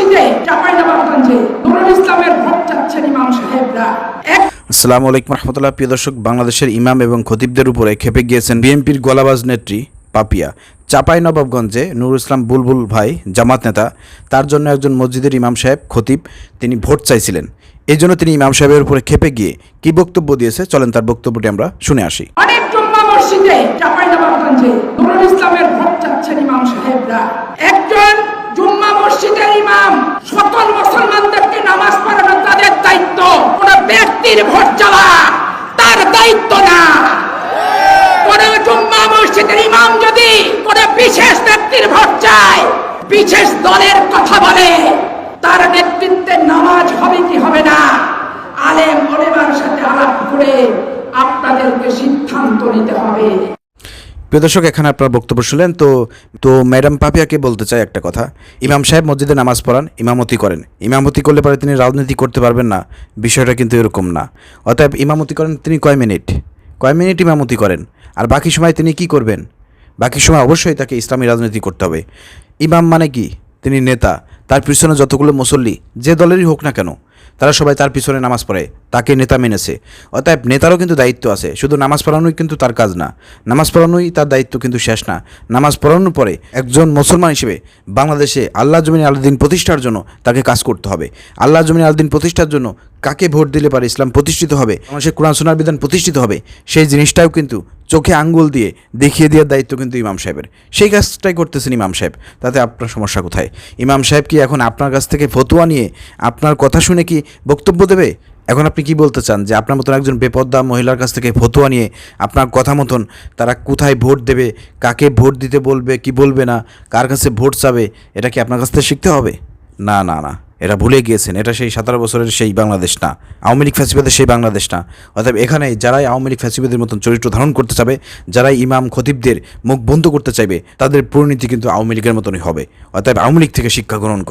মসজিদে চাঁপাইনবাবগঞ্জে নুরুল ইসলামের ভোট চাচ্ছেন ইমাম সাহেবরা। আসসালামু আলাইকুম রহমতুল্লাহ। প্রিয় দর্শক বাংলাদেশের ইমাম এবং খতিবদের উপরে খেপে গিয়েছেন বিএনপির গলাবাজ নেত্রী পাপিয়া। চাপাই নবাবগঞ্জে নুরুল ইসলাম বুলবুল ভাই জামাত নেতা তার জন্য একজন মসজিদের ইমাম সাহেব খতিব তিনি ভোট চাইছিলেন। এই জন্য তিনি ইমাম সাহেবের উপরে খেপে গিয়ে কি বক্তব্য দিয়েছে চলেন তার বক্তব্যটি আমরা শুনে আসি। অনেক মসজিদে চাঁপাইনবাবগঞ্জে নুরুল ইসলামের ভোট চাচ্ছেন ইমাম সাহেবরা একজন জুম্মা মসজিদের ইমাম সকল মুসলমানদেরকে নামাজ পড়ানো তাদের দায়িত্ব কোন ব্যক্তির ভোট চাওয়া তার দায়িত্ব না। কোন জুম্মা মসজিদের ইমাম যদি কোন বিশেষ ব্যক্তির ভোট চায়, বিশেষ দলের কথা বলে, তার নেতৃত্বে নামাজ হবে কি হবে না? আলেম ওলেমার সাথে আলাপ করে আপনাদেরকে সিদ্ধান্ত নিতে হবে। প্রিয় দর্শক, এখানে আপনার বক্তব্য শুনলেন। তো তো ম্যাডাম পাপিয়াকে বলতে চাই একটা কথা। ইমাম সাহেব মসজিদে নামাজ পড়ান, ইমামতি করেন। ইমামতি করলে পরে তিনি রাজনীতি করতে পারবেন না, বিষয়টা কিন্তু এরকম না। অতএব ইমামতি করেন তিনি কয় মিনিট? কয় মিনিট ইমামতি করেন? আর বাকি সময় তিনি কি করবেন? বাকি সময় অবশ্যই তাকে ইসলামী রাজনীতি করতে হবে। ইমাম মানে কি? তিনি নেতা। তার পিছনে যতগুলো মুসল্লি, যে দলেরই হোক না কেন তারা সবাই তার পিছনে নামাজ পড়ে, তাকে নেতা মেনেছে। অতএব নেতারও কিন্তু দায়িত্ব আছে, শুধু নামাজ পড়ানোই কিন্তু তার কাজ না। নামাজ পড়ানোই তার দায়িত্ব কিন্তু শেষ না। নামাজ পড়ানোর পরে একজন মুসলমান হিসেবে বাংলাদেশে আল্লাহ জমিন আলদিন প্রতিষ্ঠার জন্য তাকে কাজ করতে হবে। আল্লাহ জমিন আলদিন প্রতিষ্ঠার জন্য কাকে ভোট দিলে পারে ইসলাম প্রতিষ্ঠিত হবে? মানুষের কোরআন সোনার বিধান প্রতিষ্ঠিত হবে? সেই জিনিসটাও কিন্তু চোখে আঙ্গুল দিয়ে দেখিয়ে দেওয়ার দায়িত্ব কিন্তু ইমাম সাহেবের। সেই কাজটাই করতেছেন ইমাম সাহেব। তাতে আপনার সমস্যা কোথায়? ইমাম সাহেব কি এখন আপনার কাছ থেকে ফতুয়া নিয়ে আপনার কথা শুনে কি বক্তব্য দেবে? এখন আপনি কি বলতে চান যে আপনার মতন একজন বেপদ্দা মহিলার কাছ থেকে ফতুয়া নিয়ে আপনার কথা মতন তারা কোথায় ভোট দেবে? কাকে ভোট দিতে বলবে? কি বলবে না? কার কাছে ভোট চাবে? এটা কি আপনার কাছ থেকে শিখতে হবে? না না না। এরা ভুলে গিয়েছেন। এটা সেই সতেরো বছরের সেই বাংলাদেশ না। আওয়ামী লীগ ফ্যাসিবাদের সেই বাংলাদেশ না। অর্থাৎ এখানে যারাই আওয়ামী লীগ ফ্যাসিবাদের মতন চরিত্র ধারণ করতে চাবে, যারাই ইমাম খতিবদের মুখ বন্ধ করতে চাইবে, তাদের পরিণতি কিন্তু আওয়ামী লীগের মতনই হবে। অর্থাৎ আওয়ামী লীগ থেকে শিক্ষা গ্রহণ করে।